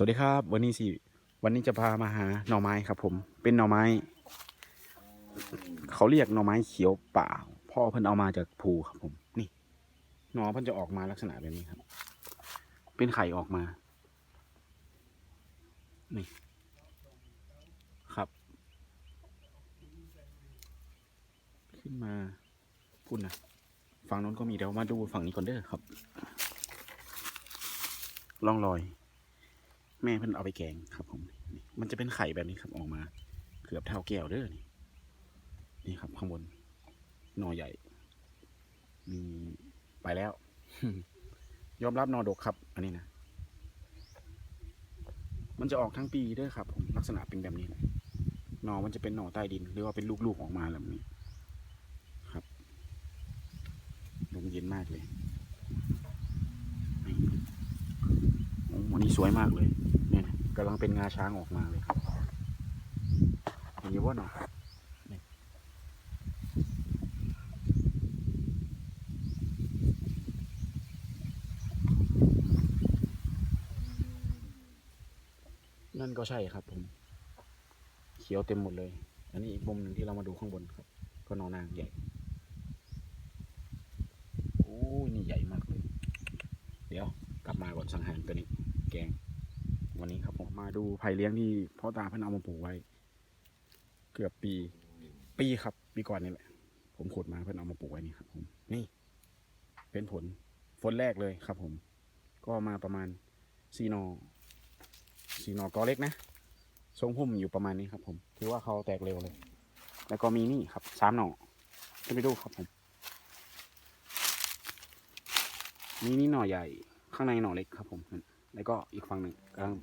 สวัสดีครับ วันนี้สิ วันนี้จะพามาหาหน่อไม้ครับผม เป็นหน่อไม้ เขาเรียกหน่อไม้เขียวป่า พ่อเพิ่นเอามาจากภูครับผม นี่หน่อเพิ่นจะออกมาลักษณะแบบนี้ครับ เป็นไข่ออกมา นี่ ครับ ขึ้นมาพุ่นนะฝั่งโน้นก็มีเดี๋ยวมาดูฝั่งนี้ก่อนเด้อครับล่องรอย แม่เพิ่นเอาไปแกงครับผม มันจะเป็นไข่แบบนี้ครับออกมา เกือบเท่าแก้วเด้อนี่ นี่ครับข้างบนหนอใหญ่มีไปแล้ว ยอมรับนอดกครับ อันนี้นะ มันจะออกทั้งปีเด้อครับ ผมลักษณะเป็นแบบนี้แหละนอมันจะเป็นหนอใต้ดิน หรือว่าเป็นลูกๆออกมาแบบนี้ ครับลมเย็นมากเลยวันนี้สวยมากเลย กำลังเป็นงาช้างออกมาเลยครับเห็นอยู่ว่าหนอนี่นั่นก็ใช่ครับผม เขียวเต็มหมดเลย อันนี้อีกมุมหนึ่งที่เรามาดูข้างบนครับ ก็นอนางใหญ่ โอ้นี่ใหญ่มากเลย เดี๋ยวกลับมาก่อนสังหารตัวนี้ แกง วันนี้ครับผมมาดูไผ่เลี้ยงที่พ่อตาเพิ่นเอามาปลูกไว้ เกือบปี ปีครับ ปีก่อนนี่แหละ ผมขุดมาเพิ่นเอามาปลูกไว้นี่ครับผม นี่ เป็นผลผลแรกเลยครับ ผม ก็มาประมาณสี่หนอสี่หนอกอเล็กนะทรงพุ่มอยู่ประมาณนี้ครับ ผมถือว่าเขาแตกเร็วเลย แล้วก็มีนี่ครับสามหนอจะไปดูครับผมมีนี่หน่อใหญ่ข้างในหน่อเล็กครับผม แล้วก็อีกฝั่งหนึ่งกำลัง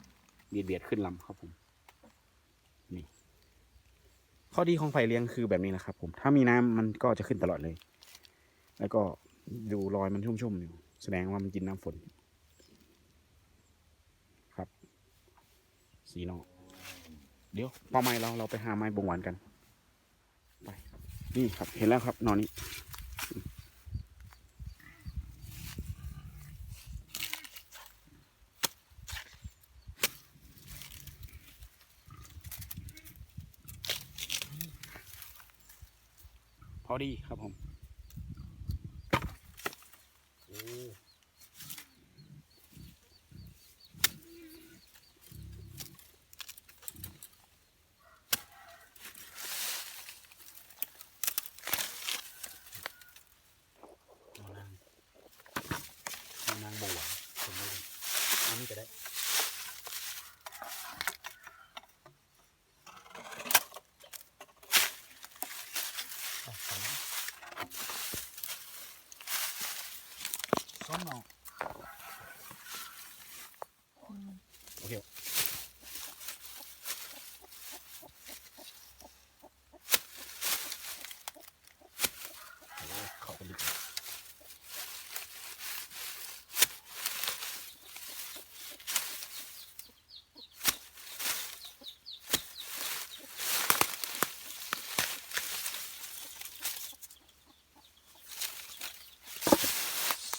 เบียดเบียดขึ้นลำครับผมนี่ข้อดีของไผ่เลี้ยงคือแบบนี้นะครับ ผม ถ้ามีน้ำมันก็จะขึ้นตลอดเลย แล้วก็ดูรอยมันชุ่มๆอยู่แสดงว่ามันกินน้ำฝน ครับ สีนอเดี๋ยวพอไม้เราเราไปหาไม้บงหวานกัน ไป นี่ครับ เห็นแล้วครับนอนนี้ พอดีครับผมโอ้เอานางเอานางบัวผมไม่ได้เอานี่ก็ได้ อะสอง สองหนอโอเคโอ้เข้าไปลึกเลย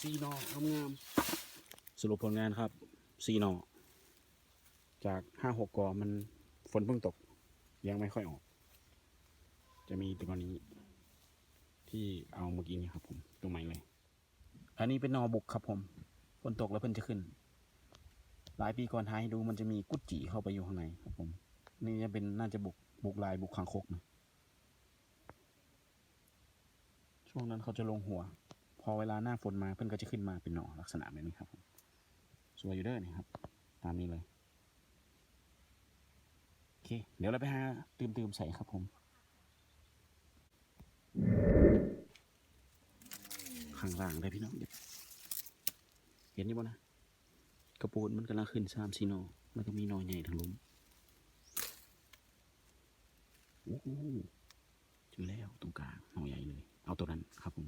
สีนองามสรุปผลงานครับสี่หนอจากห้าหกกอมันฝนเพิ่งตก ยังไม่ค่อยออก จะมีตัวนี้ ที่เอาเมื่อกี้นี้ครับผมตรงไหนเลย อันนี้เป็นหนอบุกครับผมฝนตกแล้วเพิ่นจะขึ้น หลายปีก่อนท้ายดูมันจะมีกุดจีเข้าไปอยู่ข้างในครับผม นี่จะเป็นน่าจะบุกบุกลายบุกคางคกนะช่วงนั้นเขาจะลงหัว อเวลาหน้าฝนมาเพื่อนก็จะขึ้นมาเป็นหน่อลักษณะแบบนี้ครับสวยอยู่เด้อนี่ครับ ตามนี้เลยโอเค เดี๋ยวเราไปหาตืมตืมๆใส่ครับผมข้างล่างได้พี่น้องเห็นอยี่บ่นะกระปูนมันกำลังขึ้นสามสี่หนอแล้วก็มีหนอใหญ่ทางลุมโอ้โหเจอแล้วตรงกลางหนอใหญ่เลย เอาตัวนั้นครับผม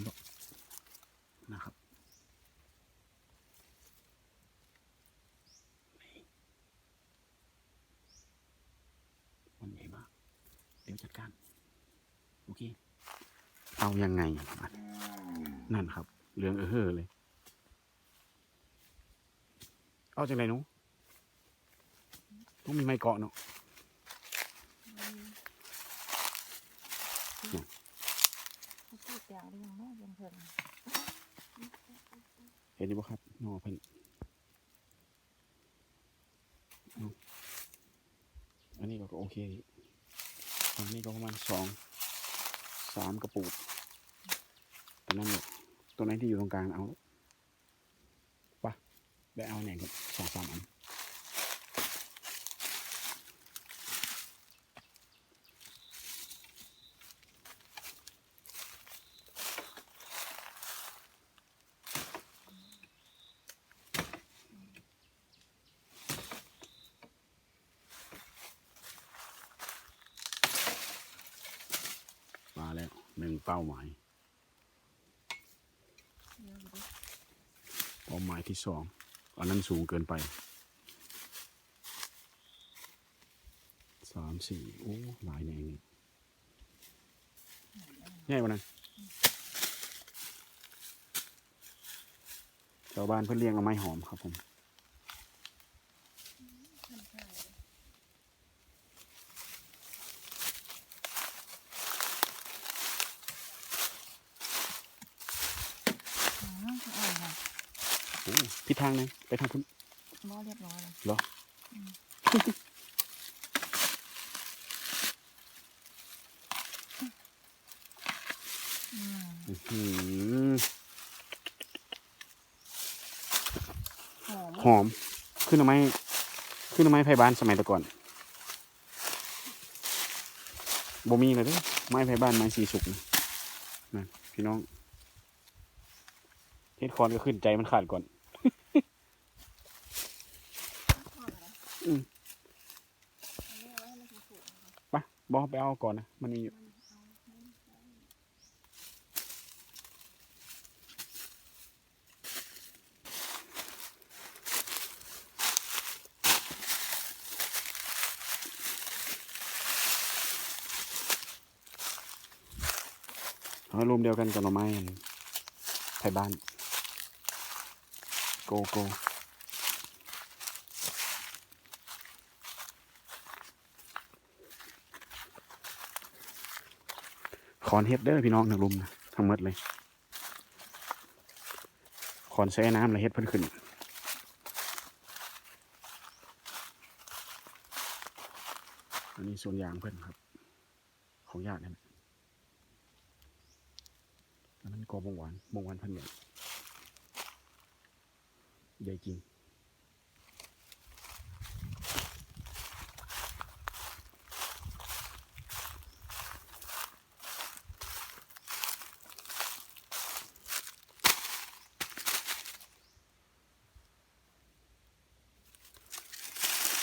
นบอกนะครับนี่มันใหญ่มาก เดี๋ยวจัดการ โอเค เอายังไงอะนั่นครับเรื่องเออเฮอเลย เอาจากไหนหนูต้องมีไม้เกาะเนาะเขาพูดอย่างเรื่อง เพิ่นเห็นดีบ่ครับนอเพิ่นอาอันนี้ก็โอเคอันนี้ก็ประมาณสองสามกระปุกตัวนั้นเนี่ยตัวนั้นที่อยู่ตรงกลางเอาปะได้เอาแหน่งกับสองสามอัน มาแล้วหนึ่ง เป้าหมาย เป้าหมายที่สองอันนั้นสูงเกินไปสามสี่โอ้หลายแนงนี่ง่ายว่านั้นชาวบ้านเพื่อเลี้ยงเอาไม้หอมครับผม อ๋ออ่อนค่ะ โอ้ทิศทางไหนไปทางพุ่นบ่เรียบร้อยเลยเหรออืมอื้อหือหอมหอม ขึ้นเอาไม้ขึ้นเอาไม้ไผ่บ้านสมัยแต่ก่อนบ่มีเลยเด้อไม้ไผ่บ้านไม้สีสุกนะนะพี่น้อง เทศคอนก็ขึ้นใจมันขาดก่อนอืมไปบอไปเอาก่อนนะ มันมีอยู่เอารวมเดียวกันกับหน่อไม้ไทยบ้าน โกโกขอนเฮ็ดเด้อพี่น้องนักลุมนะทั้งหมดเลยขอนแซ่น้ำเลยเฮ็ดเพิ่นขึ้นอันนี้ส่วนยางเพิ่นครับ ของญาตินั่นอันนั้นกอบงหวานบงหวานพันใหญ่ ใหญ่จริง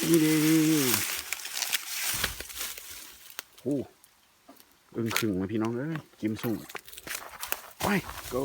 นี่ดีโอ้อึ้งขึงมาพี่น้องเอ้ยกิมสุ่งไป go